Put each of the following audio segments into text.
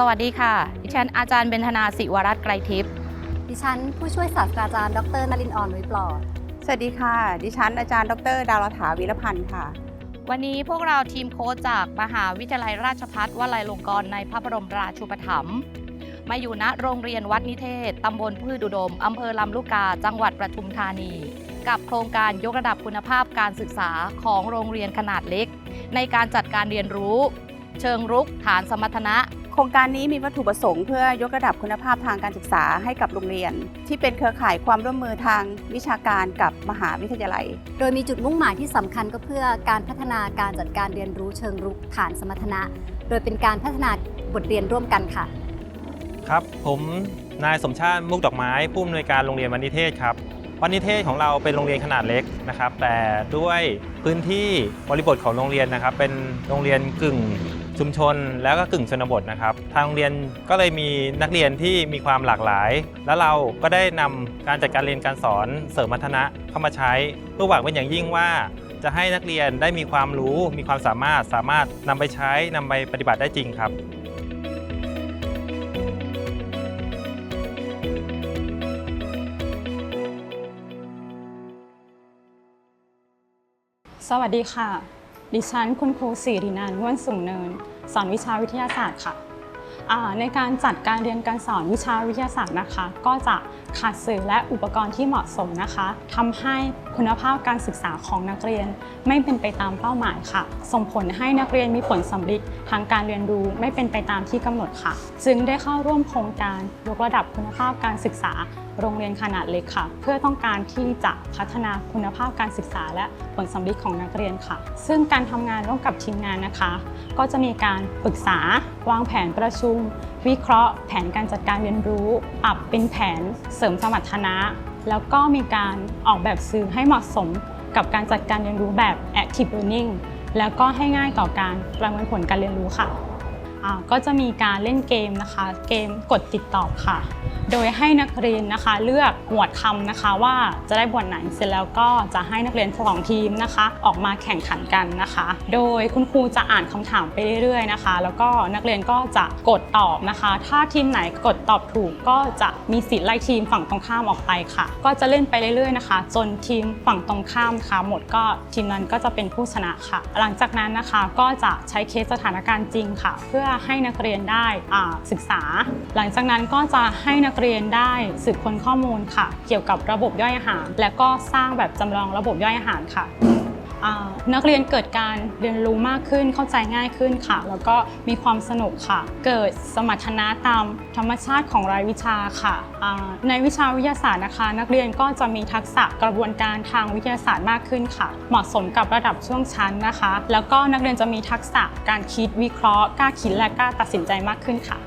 สวัสดีค่ะ ดิฉันอาจารย์เบญธนาศิวรัตน์ไกรทิพย์ ดิฉันผู้ช่วยศาสตราจารย์ ดรนลินทร์ออนไว้ปลอด สวัสดีค่ะ ดิฉันอาจารย์ ดร ดาวรถาวีรพันธ์ค่ะ วันนี้พวกเราทีมโค้ชจากมหาวิทยาลัยราชภัฏวลัยลงกรณ์ในพระบรมราชูปถัมภ์มาอยู่ณโรงเรียนวัดนิเทศ ตำบลพืชอุดม อำเภอลำลูกกา จังหวัดปทุมธานี กับโครงการยกระดับคุณภาพการศึกษาของโรงเรียนขนาดเล็ก ในการจัดการเรียนรู้ เชิงรุกฐานสมรรถนะโครงการนี้มีวัตถุประสงค์เพื่อยกระดับคุณภาพทางการศึกษาให้กับโรงเรียน ที่เป็นเครือข่ายความร่วมมือทางวิชาการกับมหาวิทยาลัย โดยมีจุดมุ่งหมายที่สำคัญก็เพื่อการพัฒนาการจัดการเรียนรู้เชิงรุกฐานสมรรถนะ โดยเป็นการพัฒนาบทเรียนร่วมกันค่ะ ครับ ผมนายสมชาติมุกดอกไม้ ผู้อำนวยการโรงเรียนวันิเทศครับวันิเทศของเราเป็นโรงเรียนขนาดเล็กนะครับ แต่ด้วยพื้นที่บริบทของโรงเรียนนะครับ เป็นโรงเรียนกึ่ง ชุมชนแล้วก็กึ่งชนบทนะครับ ทางโรงเรียนก็เลยมีนักเรียนที่มีความหลากหลาย แล้วเราก็ได้นำการจัดการเรียนการสอนเสริมมัธนะเข้ามาใช้เพื่อหวังเป็นอย่างยิ่งว่าจะให้นักเรียนได้มีความรู้ มีความสามารถสามารถนำไปใช้นำไปปฏิบัติได้จริงครับสวัสดีค่ะ ดิฉันคุณครูสิรินันท์ง่วนสูงเนิน สอนวิชาวิทยาศาสตร์ค่ะ ในการจัดการเรียนการสอนวิชาวิทยาศาสตร์นะคะ ก็จะขาดสื่อและอุปกรณ์ที่เหมาะสมนะคะทำให้คุณภาพการศึกษาของนักเรียนไม่เป็นไปตามเป้าหมายค่ะ ส่งผลให้นักเรียนมีผลสำลิดทางการเรียนรู้ไม่เป็นไปตามที่กำหนดค่ะ จึงได้เข้าร่วมโครงการยกระดับคุณภาพการศึกษาโรงเรียนขนาดเล็กค่ะ เพื่อต้องการที่จะพัฒนาคุณภาพการศึกษา และผลสำลิดของนักเรียนค่ะ ซึ่งการทำงานร่วมกับทีมงานนะคะ ก็จะมีการปรึกษาวางแผนประชุมวิเคราะห์แผนการจัดการเรียนรู้ ปรับเป็นแผนเสริมสมรรถนะ แล้วก็มีการออกแบบสื่อให้เหมาะสมกับการจัดการเรียนรู้แบบ active learning แล้วก็ให้ง่ายต่อการประเมินผลการเรียนรู้ค่ะ ก็จะมีการเล่นเกมนะคะ เกมกดติดตอบค่ะ โดยให้นักเรียนนะคะเลือกหมวดคำนะคะว่าจะได้บทไหนเสร็จแล้วก็จะให้นักเรียนสองทีมนะคะ ออกมาแข่งขันกันนะคะ โดยคุณครูจะอ่านคำถามไปเรื่อยๆนะคะ แล้วก็นักเรียนก็จะกดตอบนะคะ ถ้าทีมไหนกดตอบถูกก็จะมีสิทธิ์ไล่ทีมฝั่งตรงข้ามออกไปค่ะ ก็จะเล่นไปเรื่อยๆนะคะ จนทีมฝั่งตรงข้ามค่ะหมดก็ทีมนั้นก็จะเป็นผู้ชนะค่ะ หลังจากนั้นนะคะก็จะใช้เคสสถานการณ์จริงค่ะ เพื่อให้นักเรียนได้ศึกษา หลังจากนั้นก็จะให้นักเรียนได้สืบค้นข้อมูลค่ะ เกี่ยวกับระบบย่อยอาหาร และก็สร้างแบบจำลองระบบย่อยอาหารค่ะ นักเรียนเกิดการเรียนรู้มากขึ้นเข้าใจง่ายขึ้นค่ะ แล้วก็มีความสนุกค่ะ เกิดสมรรถนะตามธรรมชาติของรายวิชาค่ะอ่าในวิชาวิทยาศาสตร์นะคะ นักเรียนก็จะมีทักษะกระบวนการทางวิทยาศาสตร์มากขึ้นค่ะ เหมาะสมกับระดับช่วงชั้นนะคะ แล้วก็นักเรียนจะมีทักษะการคิดวิเคราะห์กล้าคิดและกล้าตัดสินใจมากขึ้นค่ะ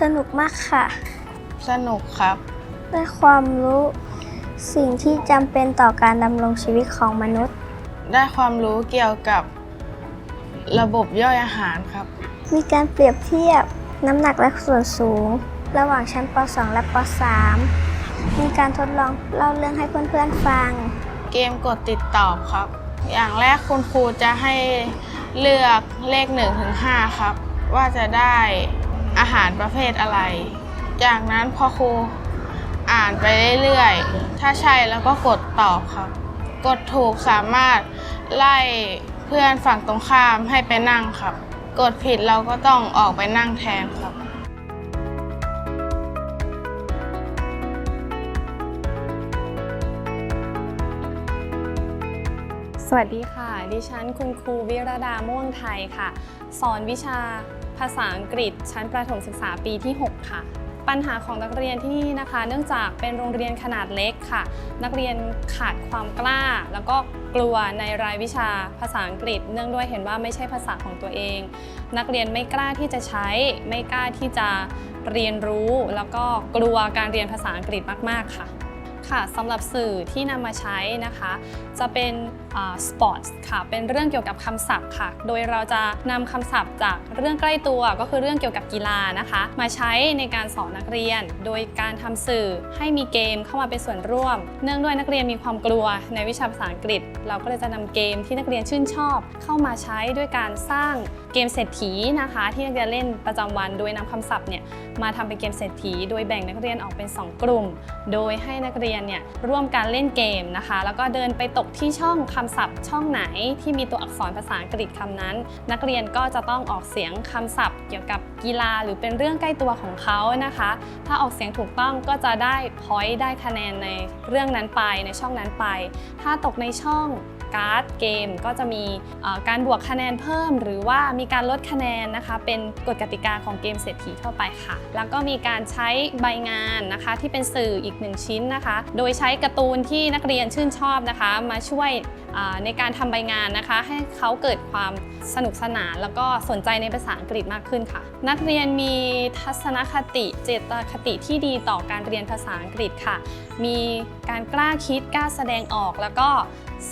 สนุกมากค่ะ สนุกครับ ได้ความรู้ สิ่งที่จำเป็นต่อการดำรงชีวิตของมนุษย์ ได้ความรู้เกี่ยวกับระบบย่อยอาหารครับ มีการเปรียบเทียบน้ำหนักและส่วนสูง ระหว่างชั้นป .2 และป .3 มีการทดลองเล่าเรื่องให้เพื่อนๆฟัง เกมกดติดตอบครับ อย่างแรกคุณครูจะให้เลือกเลข1ถึง5ครับ ว่าจะได้อาหารประเภทอะไร จากนั้นพอครู อ่านไปเรื่อยๆ ถ้าใช่แล้วก็กดตอบครับ กดถูกสามารถไล่เพื่อนฝั่งตรงข้ามให้ไปนั่งครับ กดผิดเราก็ต้องออกไปนั่งแทนครับสวัสดีค่ะ ดิฉันคุณครูวิรดาม่วงไทยค่ะ สอนวิชาภาษาอังกฤษชั้นประถมศึกษาปีที่ 6 ค่ะ ปัญหาของนักเรียนที่นี่นะคะ เนื่องจากเป็นโรงเรียนขนาดเล็กค่ะ นักเรียนขาดความกล้า แล้วก็กลัวในรายวิชาภาษาอังกฤษ เนื่องด้วยเห็นว่าไม่ใช่ภาษาของตัวเอง นักเรียนไม่กล้าที่จะใช้ ไม่กล้าที่จะเรียนรู้ แล้วก็กลัวการเรียนภาษาอังกฤษมาก ๆ ค่ะค่ะสำหรับสื่อที่นำมาใช้นะคะ จะเป็น สปอร์ตค่ะ เป็นเรื่องเกี่ยวกับคำศัพท์ค่ะ โดยเราจะนำคำศัพท์จากเรื่องใกล้ตัวก็คือเรื่องเกี่ยวกับกีฬานะคะ มาใช้ในการสอนนักเรียน โดยการทำสื่อให้มีเกมเข้ามาเป็นส่วนร่วม เนื่องด้วยนักเรียนมีความกลัวในวิชาภาษาอังกฤษ เราก็เลยจะนำเกมที่นักเรียนชื่นชอบ เข้ามาใช้ด้วยการสร้างเกมเศรษฐีนะคะ ที่นักเรียนเล่นประจำวัน โดยนำคำศัพท์เนี่ยมาทำเป็นเกมเศรษฐี โดยแบ่งนักเรียนออกเป็น 2 กลุ่ม โดยให้นักเรียนเนี่ยร่วมการเล่นเกมนะคะ แล้วก็เดินไปตกที่ช่องคำำศัพท์ช่องไหนที่มีตัวอักษรภาษาอังกฤษคำนั้น นักเรียนก็จะต้องออกเสียงคำศัพท์ เกี่ยวกับกีฬาหรือเป็นเรื่องใกล้ตัวของเขานะคะ ถ้าออกเสียงถูกต้องก็จะได้พอยต์ได้คะแนนในเรื่องนั้นไปในช่องนั้นไป ถ้าตกในช่อง การ์ดเกมก็จะมีการบวกคะแนนเพิ่ม หรือว่ามีการลดคะแนนนะคะเป็นกฎกติกาของเกมเศรษฐีทั่วไปค่ะ แล้วก็มีการใช้ใบงานนะคะที่เป็นสื่ออีกหนึ่งชิ้นนะคะ โดยใช้การ์ตูนที่นักเรียนชื่นชอบนะคะ มาช่วยในการทำใบงานนะคะ ให้เขาเกิดความ สนุกสนาน แล้วก็สนใจในภาษาอังกฤษมากขึ้นค่ะ นักเรียนมีทัศนคติเจตคติที่ดีต่อการเรียนภาษาอังกฤษค่ะ มีการกล้าคิดกล้าแสดงออก แล้วก็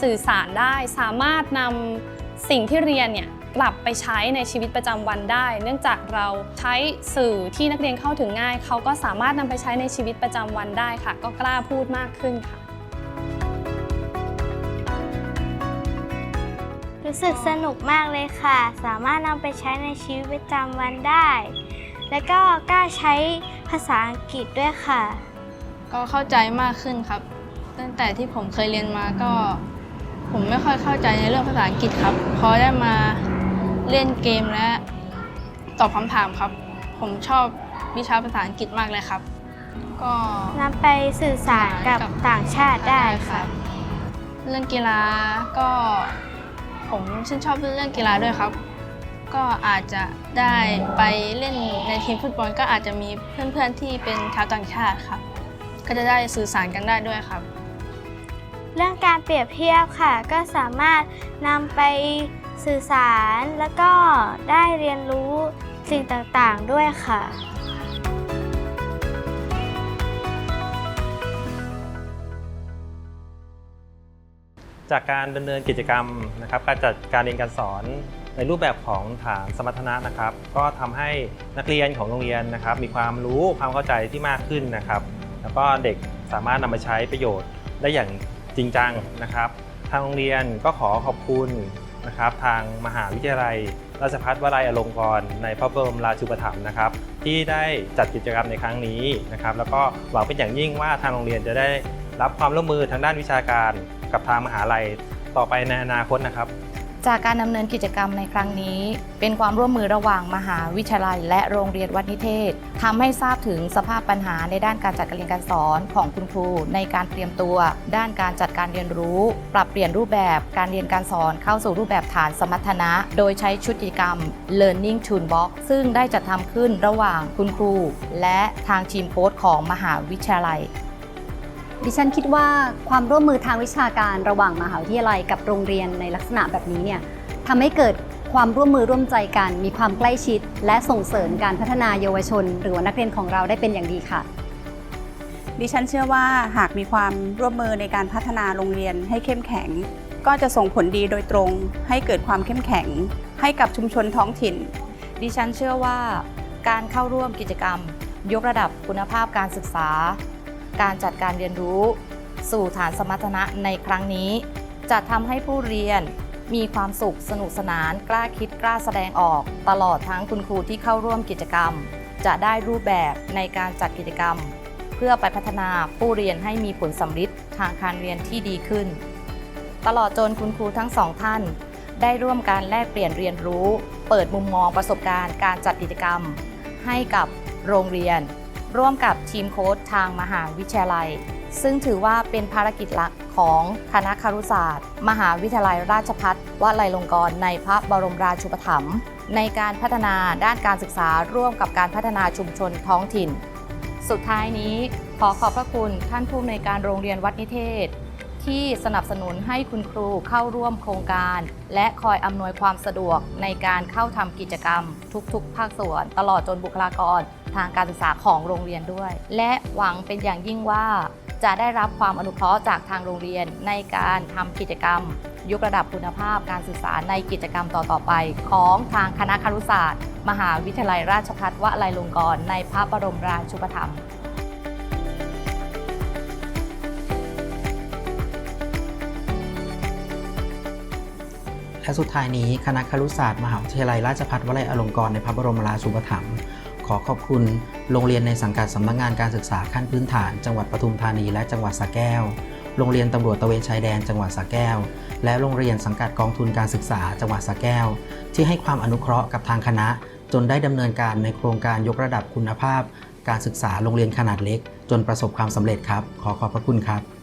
สื่อสารได้สามารถนำสิ่งที่เรียนเนี่ยกลับไปใช้ในชีวิตประจำวันได้ เนื่องจากเราใช้สื่อที่นักเรียนเข้าถึงง่าย เขาก็สามารถนำไปใช้ในชีวิตประจำวันได้ค่ะ ก็กล้าพูดมากขึ้นค่ะ รู้สึกสนุกมากเลยค่ะ สามารถนำไปใช้ในชีวิตประจำวันได้ และก็กล้าใช้ภาษาอังกฤษด้วยค่ะ ก็เข้าใจมากขึ้นครับ ตั้งแต่ที่ผมเคยเรียนมาก็ ผมไม่ค่อยเข้าใจในเรื่องภาษาอังกฤษครับ พอได้มาเล่นเกมและตอบคำถามครับ ผมชอบวิชาภาษาอังกฤษมากเลยครับ ก็นำไปสื่อสารกับต่างชาติได้ค่ะ เรื่องกีฬาก็ ผมชื่นชอบเรื่องกีฬาด้วยครับ ก็อาจจะได้ไปเล่นในทีมฟุตบอลก็อาจจะมีเพื่อนๆที่เป็นชาวต่างชาติครับ ก็จะได้สื่อสารกันได้ด้วยครับ เรื่องการเปรียบเทียบค่ะ ก็สามารถนำไปสื่อสารแล้วก็ได้เรียนรู้สิ่งต่างๆด้วยค่ะ จากการดำเนินกิจกรรมนะครับการจัดการเรียนการสอนในรูปแบบของฐานสมรรถนะนะครับ ก็ทำให้นักเรียนของโรงเรียนนะครับ มีความรู้ความเข้าใจที่มากขึ้นนะครับ แล้วก็เด็กสามารถนำมาใช้ประโยชน์ได้อย่างจริงจังนะครับ ทางโรงเรียนก็ขอขอบคุณนะครับ ทางมหาวิทยาลัย ราชภัฏวลัยอลงกรณ์ในพระบรมราชูปถัมภ์นะครับ ที่ได้จัดกิจกรรมในครั้งนี้นะครับ แล้วก็หวังเป็นอย่างยิ่งว่าทางโรงเรียนจะได้ รับความร่วมมือทางด้านวิชาการกับทางมหาลัยต่อไปในอนาคตนะครับ จากการดำเนินกิจกรรมในครั้งนี้ เป็นความร่วมมือระหว่างมหาวิทยาลัย และโรงเรียนวัดนิเทศทำให้ทราบถึงสภาพปัญหาในด้านการจัดการเรียนการสอนของคุณครู ในการเตรียมตัว ด้านการจัดการเรียนรู้ ปรับเปลี่ยนรูปแบบการเรียนการสอนเข้าสู่รูปแบบฐานสมรรถนะ โดยใช้ชุดกิจกรรม Learning Toolbox ซึ่งได้จัดทำขึ้นระหว่างคุณครู และทางทีมโค้ชของมหาวิทยาลัย ดิฉันคิดว่าความร่วมมือทางวิชาการระหว่างมหาวิทยาลัยกับโรงเรียนในลักษณะแบบนี้เนี่ยทำให้เกิดความร่วมมือร่วมใจกัน มีความใกล้ชิด และส่งเสริมการพัฒนาเยาวชน หรือว่านักเรียนของเราได้เป็นอย่างดีค่ะดิฉันเชื่อว่าหากมีความร่วมมือในการพัฒนาโรงเรียนให้เข้มแข็ง ก็จะส่งผลดีโดยตรง ให้เกิดความเข้มแข็ง ให้กับชุมชนท้องถิ่น ดิฉันเชื่อว่า การเข้าร่วมกิจกรรม ยกระดับคุณภาพการศึกษา การจัดการเรียนรู้ สู่ฐานสมรรถนะในครั้งนี้ จะทำให้ผู้เรียนมีความสุขสนุกสนานกล้าคิดกล้าแสดงออก ตลอดทั้งคุณครูที่เข้าร่วมกิจกรรม จะได้รูปแบบในการจัดกิจกรรม เพื่อไปพัฒนาผู้เรียนให้มีผลสำฤทธิ์ทางการเรียนที่ดีขึ้น ตลอดจนคุณครูทั้งสองท่าน ได้ร่วมการแลกเปลี่ยนเรียนรู้ เปิดมุมมองประสบการณ์การจัดกิจกรรม ให้กับโรงเรียน ร่วมกับทีมโค้ชทางมหาวิทยาลัย ซึ่งถือว่าเป็นภารกิจหลักของคณะครุศาสตร์ มหาวิทยาลัยราชภัฏวลัยลงกรณ์ในพระบรมราชูปถัมภ์ในการพัฒนาด้านการศึกษาร่วมกับการพัฒนาชุมชนท้องถิ่น สุดท้ายนี้ขอขอบพระคุณท่านผู้อำนวยการโรงเรียนวัดนิเทศ ที่สนับสนุนให้คุณครูเข้าร่วมโครงการ และคอยอำนวยความสะดวกในการเข้าทำกิจกรรม ทุกๆ ภาคส่วน ตลอดจนบุคลากร ทางการศึกษาของโรงเรียนด้วย และหวังเป็นอย่างยิ่งว่าจะได้รับความอนุเคราะห์จากทางโรงเรียนในการทำกิจกรรม ยกระดับคุณภาพการศึกษาในกิจกรรมต่อๆไป ของทางคณะครุศาสตร์ มหาวิทยาลัยราชภัฏวลัยลงกรณ์ในพระบรมราชูปถัมภ์และสุดท้ายนี้คณะครุศาสตร์ มหาวิทยาลัยราชภัฏวลัยอลงกรณ์ในพระบรมราชูปถัมภ์ ขอขอบคุณโรงเรียนในสังกัดสำนักงานการศึกษาขั้นพื้นฐาน จังหวัดปทุมธานีและจังหวัดสระแก้ว โรงเรียนตำรวจตะเวนชายแดนจังหวัดสระแก้ว และโรงเรียนสังกัดกองทุนการศึกษา จังหวัดสระแก้ว ที่ให้ความอนุเคราะห์กับทางคณะ จนได้ดำเนินการในโครงการยกระดับคุณภาพ การศึกษาโรงเรียนขนาดเล็ก จนประสบความสำเร็จครับ ขอขอบพระคุณครับ